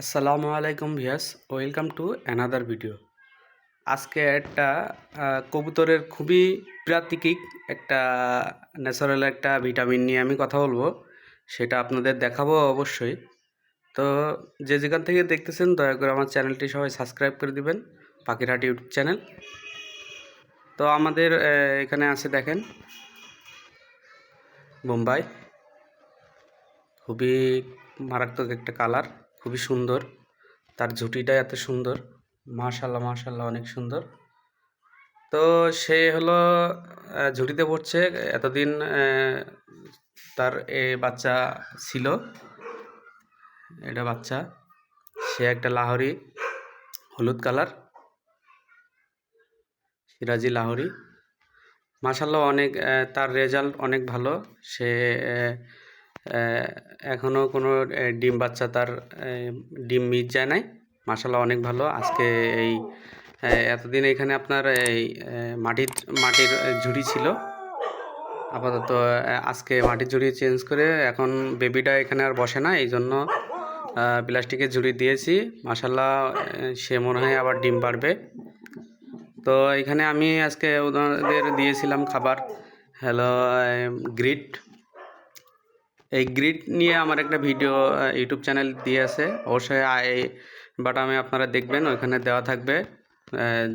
আসসালামু আলাইকুম viewers welcome to another video. আজকে একটা কবুতরের খুবই প্রাকৃতিক একটা, ন্যাচারাল একটা ভিটামিন নিয়ে আমি কথা বলব, সেটা আপনাদের দেখাবো অবশ্যই। তো যে যেখান থেকে দেখতেছেন, দয়া করে আমার চ্যানেলটি সবাই সাবস্ক্রাইব করে দিবেন, পাখিরহাট ইউটিউব চ্যানেল। তো আমাদের এখানে আছে দেখেন, বোম্বাই। খুবই মারাত্মক একটা কালার। খুবই সুন্দর। তার ঝুঁটিটা এত সুন্দর। মাশাল্লাহ মাশাল্লাহ অনেক সুন্দর। তো সে হলো ঝুঁটিতে পড়ছে। এতদিন তার এ বাচ্চা ছিল। এটা বাচ্চা। সে একটা লাহোরি, হলুদ কালার। সিরাজি লাহোরি। মাশাল্লাহ অনেক তার রেজাল্ট অনেক ভালো। সে আহ, কোনো ডিম বাচ্চা তার ডিম মিট যায় নাই। মাশাল্লাহ অনেক ভালো। আজকে এই এতদিন এখানে আপনার এই মাটির মাটির ঝুড়ি ছিল। আপাতত আজকে মাটির ঝুড়ি চেঞ্জ করে এখন বেবিটা এখানে আর বসে না এই জন্য প্লাস্টিকের ঝুড়ি দিয়েছি। মাশাল্লাহ আহ, সে মনে হয় আবার ডিম পারবে তো এখানে আমি আজকে ওনাদের দিয়েছিলাম খাবার। Hello grit. এই গ্রিড নিয়ে আমার একটা ভিডিও ইউটিউব চ্যানেল দিয়ে আছে। অবশ্যই আই বাটামে আপনারা দেখবেন, ওইখানে দেওয়া থাকবে।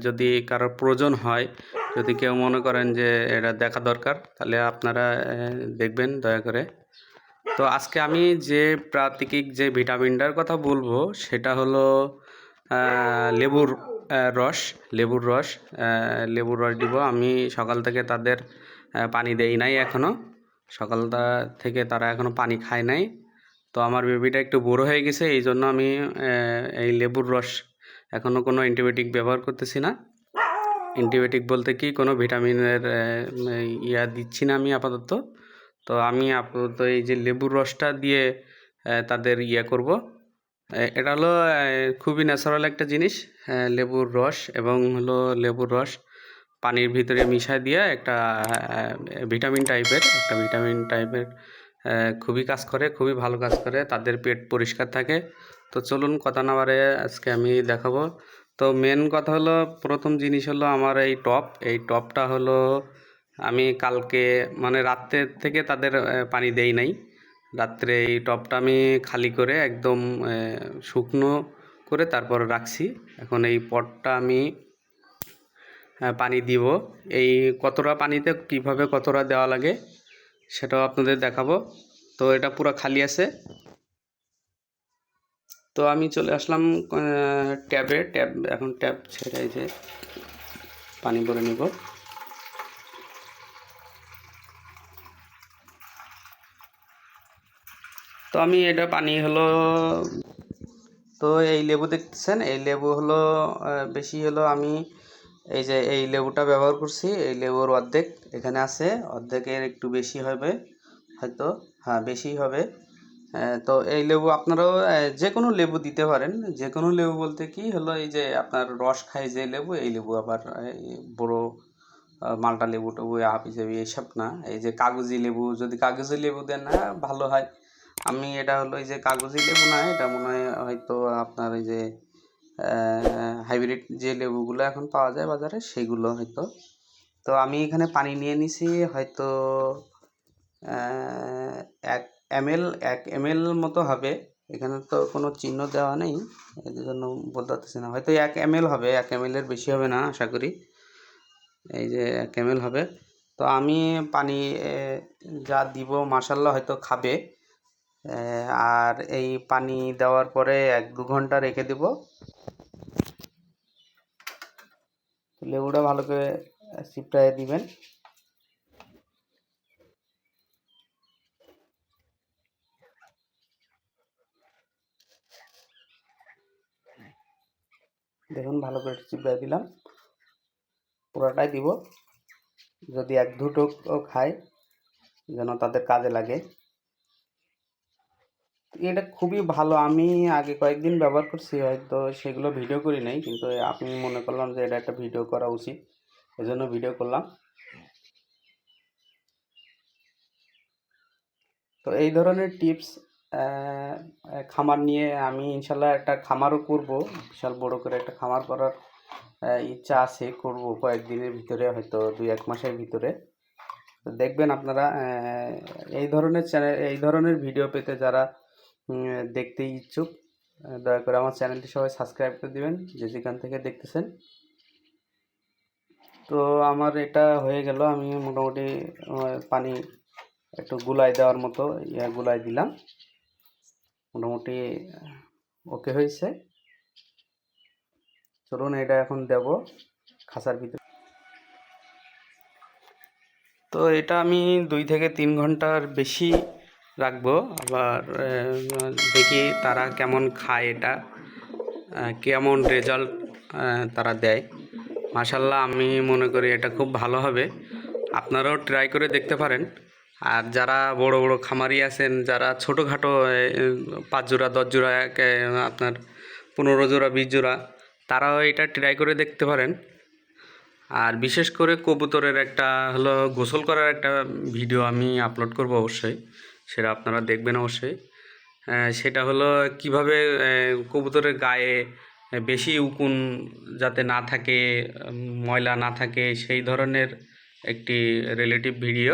যদি কারোর প্রয়োজন হয়, যদি কেউ মনে করেন যে এটা দেখা দরকার, তাহলে আপনারা দেখবেন, দয়া করে। তো আজকে আমি যে প্রাকৃতিক যে ভিটামিনটার কথা বলব, সেটা হলো লেবুর রস লেবুর রস। লেবুর রস দিব। আমি সকাল থেকে তাদের পানি দেই নাই এখনও সকালটা থেকে তারা এখনও পানি খায় নাই। তো আমার বেবিটা একটু বড় হয়ে গেছে এই জন্য আমি এই লেবুর রস এখনও কোনো অ্যান্টিবায়োটিক ব্যবহার করতেছি না। অ্যান্টিবায়োটিক বলতে কি, কোনো ভিটামিনের ইয়া দিচ্ছি না আমি আপাতত। তো আমি আপাতত এই যে লেবুর রসটা দিয়ে তাদের ইয়ে করব। এটা হলো খুবই ন্যাচারাল একটা জিনিস লেবুর রস এবং হলো লেবুর রস। পানির ভিতরে মিশায় দিয়ে একটা ভিটামিন টাইপের, একটা ভিটামিন টাইপের খুবই কাজ করে, খুবই ভালো কাজ করে, তাদের পেট পরিষ্কার থাকে। তো চলুন কথা না বাড়ে আজকে আমি দেখাবো। তো মেন কথা হলো, প্রথম জিনিস হলো আমার এই টপ। এই টপটা হলো আমি কালকে মানে রাত্রে থেকে তাদের পানি দেই নাই। রাত্রে এই টপটা আমি খালি করে একদম শুকনো করে তারপর রাখছি। এখন এই পটটা আমি পানি দিব। এই কতটা পানিতে, কীভাবে কতটা দেওয়া লাগে, সেটাও আপনাদের দেখাবো। তো এটা পুরো খালি আছে। তো আমি চলে আসলাম ট্যাবে। ট্যাব, এখন ট্যাব ছেড়ে যে পানি ভরে নিব। তো আমি এটা পানি হলো, তো এই লেবু দেখতেছেন? এই লেবু হলো বেশি হলো আমি এই যে এই লেবুটা ব্যবহার করছি, এই লেবুর অর্ধেক এখানে আছে, অর্ধেকের একটু বেশি হবে, হয়তো হ্যাঁ বেশি হবে। তো এই লেবু আপনারাও যে কোনো লেবু দিতে পারেন। যে কোনো লেবু বলতে কি হলো, এই যে আপনার রস খায় যে লেবু, এই লেবু আবার বড় মালটা লেবু টেবু হাবি জাবি, এইসব না। এই যে কাগজি লেবু, যদি কাগজি লেবু দেন না ভালো হয়। আমি এটা হলো, এই যে কাগজি লেবু না, এটা মনে হয় হয়তো আপনার এই যে হাইব্রিড যে লেবুগুলো এখন পাওয়া যায় বাজারে, সেগুলো হয়তো। তো আমি এখানে পানি নিয়ে নিছি, হয়তো এক এমএল এক এমএল মতো হবে। এখানে তো কোনো চিহ্ন দেওয়া নেই এই জন্য বলতে পারতেছি না। হয়তো এক এমএল হবে, এক এমএলের বেশি হবে না, আশা করি। এই যে এক এমএল হবে। তো আমি পানি যা দিব মাসাল্লাহ হয়তো খাবে। আর এই পানি দেওয়ার পরে এক দু ঘণ্টা রেখে দেব। লেবুটা ভালো করে চিপটায় দিবেন। দেখুন, ভালো করে চিপটায় দিলাম। পুরোটাই দিব। যদি এক দুটো খায়, যেন তাদের কাজে লাগে। এটা খুবই ভালো। আমি আগে কয়েকদিন ব্যবহার করছি, হয়তো সেগুলো ভিডিও করি নাই, কিন্তু আমি মনে করলাম যে এটা একটা ভিডিও করা উচিত। এজন্য ভিডিও করলাম। তো এই ধরনের টিপস খামার নিয়ে আমি ইনশাল্লাহ একটা খামারও করব। বিশাল বড় করে একটা খামার করার ইচ্ছা আছে, করব কয়েকদিনের ভিতরে, হয়তো দুই এক মাসের ভিতরে। দেখবেন আপনারা এই ধরনের চ্যানেল এই ধরনের ভিডিও পেতে যারা দেখতে ইচ্ছুক। দয়া করে আমার চ্যানেলটি সবাই সাবস্ক্রাইব করে দিবেন, যে যেখান থেকে দেখতেছেন। তো আমার এটা হয়ে গেল, আমি মোটামুটি পানি একটু গুলাই দেওয়ার মতো ইয়া গুলাই দিলাম। মোটামুটি ওকে হয়েছে। চলুন এটা এখন দেব খাঁচার ভিতরে। তো এটা আমি দুই থেকে তিন ঘণ্টার বেশি রাখব। আবার দেখি তারা কেমন খায় এটা কেমন রেজাল্ট তারা দেয়। মাসাল্লাহ আমি মনে করি এটা খুব ভালো হবে। আপনারাও ট্রাই করে দেখতে পারেন। আর যারা বড় বড় খামারি আছেন যারা ছোটোখাটো পাঁচ জোড়া দশ জোড়া এক, আপনার পনেরো জোড়া বিশ জোড়া তারাও এটা ট্রাই করে দেখতে পারেন। আর বিশেষ করে কবুতরের একটা হলো গোসল করার একটা ভিডিও আমি আপলোড করব অবশ্যই। সেটা আপনারা দেখবেন অবশ্যই। সেটা হলো কীভাবে কবুতরের গায়ে বেশি উকুন যাতে না থাকে ময়লা না থাকে, সেই ধরনের একটি রিলেটিভ ভিডিও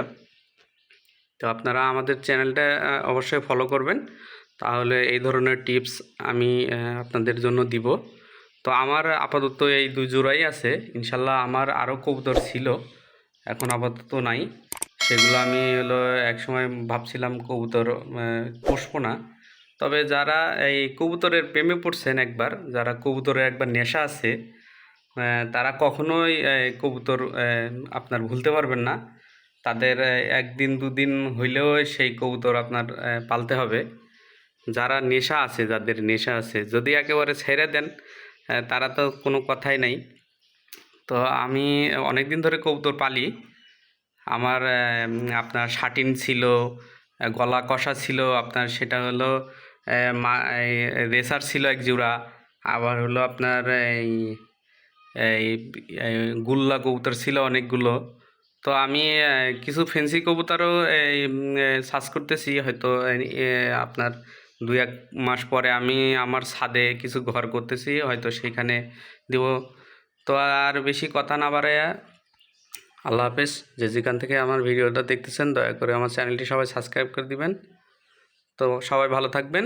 তো আপনারা আমাদের চ্যানেলটা অবশ্যই ফলো করবেন। তাহলে এই ধরনের টিপস আমি আপনাদের জন্য দিব। তো আমার আপাতত এই দুজোড়াই আছে। ইনশাল্লাহ আমার আরও কবুতর ছিল, এখন আপাতত নাই। সেগুলো আমি হলো একসময় ভাবছিলাম কবুতর পুষবো না। তবে যারা এই কবুতরের প্রেমে পড়ছেন একবার, যারা কবুতরের একবার নেশা আছে তারা কখনোই কবুতর আপনার ভুলতে পারবেন না। তাদের একদিন দুদিন হইলেও সেই কবুতর আপনার পালতে হবে। যারা নেশা আছে, যাদের নেশা আছে, যদি একেবারে ছেড়ে দেন তারা তো কোনো কথাই নাই। তো আমি অনেক দিন ধরে কবুতর পালি আমার আপনার শাটিন ছিল, গলা কষা ছিল, আপনার সেটা হলো মা- রেসার ছিল এক জোড়া, আবার হলো আপনার এই এই গুল্লা কবুতর ছিল অনেকগুলো। তো আমি কিছু ফেন্সি কবুতরও এই সার্চ করতেছি, হয়তো আপনার দুই এক মাস পরে আমি আমার ছাদে কিছু ঘর করতেছি, হয়তো সেখানে দেব। তো আর বেশি কথা না বাড়াইয়া আল্লাহ হাফেজ, যে যেখান থেকে আমার ভিডিওটা দেখতেছেন, দয়া করে আমার চ্যানেলটি সবাই সাবস্ক্রাইব করে দিবেন। তো সবাই ভালো থাকবেন।